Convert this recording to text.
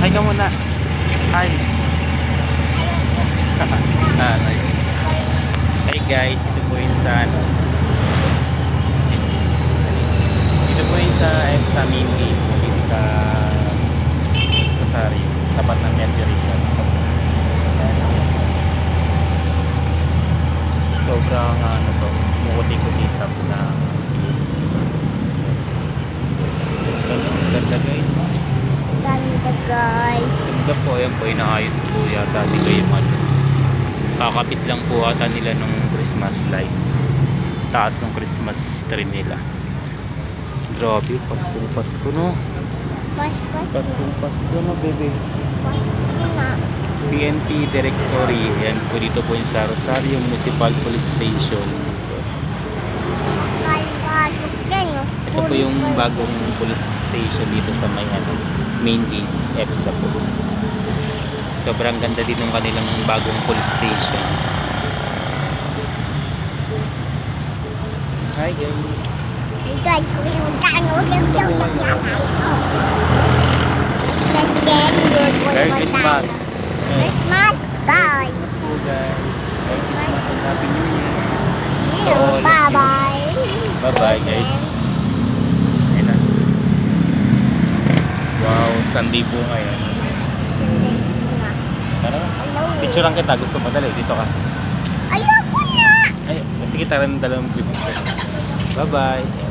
Hi ka muna. Hi. ah, nice. Hi guys, ito po yung sa ano. Dito po yung sa sa main dito sa Rosario, tapat ng Mercury Church. Sobrang ano to, mukuti-kuti tap na ganda guys. Ganda guys. Ganda po, ayan po, inaayos po yata nila yung ano. Kakapit lang po ata nila nung Christmas light. Taas ng Christmas tree nila. Grabe, Pasko, Pasko no. Mas pas Pasko, Pasko no, bebe. na. PNP Directory, yan po dito po yung sa Rosario Municipal Police Station. No? Ito po yung bagong police station dito sa may ano, main gate, EPSA po. Sobrang ganda din ng kanilang bagong police station. Hi guys! Hey guys, we will done with them. Gusto ko ngayon. Let's get good Merry Christmas! Hey, Christmas, po guys! Merry Christmas and Happy New Year! Yeah, Oo, Bye-bye. Bye-bye guys! Sunday po ngayon. Tara na. Hello. Picturean kita, gusto mo dali, dito ka. Ayoko na. Ay, sige, tara ng dalawang picture. Bye-bye.